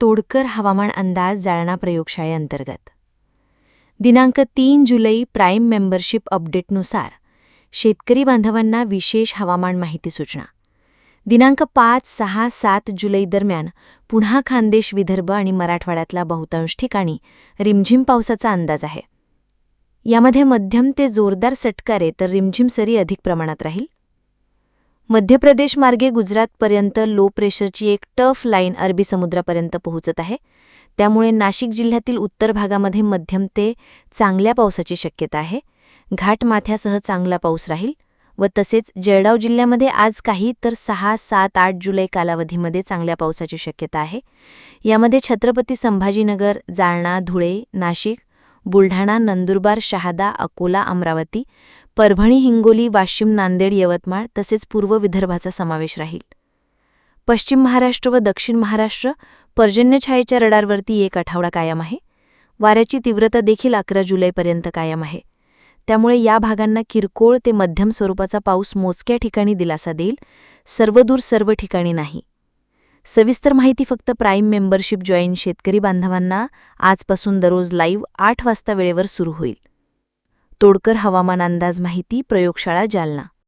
तोडकर हवामान अंदाज जालना प्रयोगशाळेअंतर्गत दिनांक तीन जुलै प्राईम मेंबरशिप अपडेटनुसार शेतकरी बांधवांना विशेष हवामान माहिती सूचना. दिनांक पाच सहा सात जुलै दरम्यान पुन्हा खानदेश विदर्भ आणि मराठवाड्यातल्या बहुतांश ठिकाणी रिमझिम पावसाचा अंदाज आहे. यामध्ये मध्यम ते जोरदार सटकारे तर रिमझिम सरी अधिक प्रमाणात राहील. मध्य प्रदेश मार्गे गुजरातपर्यंत लो प्रेशरची एक टफ लाईन अरबी समुद्रापर्यंत पोहोचत आहे. त्यामुळे नाशिक जिल्ह्यातील उत्तर भागामध्ये मध्यम ते चांगल्या पावसाची शक्यता आहे. घाटमाथ्यासह चांगला पाऊस राहील व तसेच जळगाव जिल्ह्यामध्ये आज काही तर सहा सात आठ जुलै कालावधीमध्ये चांगल्या पावसाची शक्यता आहे. यामध्ये छत्रपती संभाजीनगर जालना धुळे नाशिक बुलढाणा नंदुरबार शहादा अकोला अमरावती परभणी हिंगोली वाशिम नांदेड यवतमाळ तसेच पूर्व विदर्भाचा समावेश राहील. पश्चिम महाराष्ट्र व दक्षिण महाराष्ट्र पर्जन्यछायेच्या रडारवरती एक आठवडा कायम आहे. वाऱ्याची तीव्रता देखील अकरा जुलैपर्यंत कायम आहे. त्यामुळे या भागांना किरकोळ ते मध्यम स्वरूपाचा पाऊस मोजक्या ठिकाणी दिलासा देईल. सर्वदूर सर्व ठिकाणी नाही. सविस्तर माहिती फक्त प्राईम मेंबरशिप जॉईन शेतकरी बांधवांना आजपासून दररोज लाईव्ह आठ वाजता वेळेवर सुरू होईल. तोडकर हवामान अंदाज माहिती प्रयोगशाळा जालना.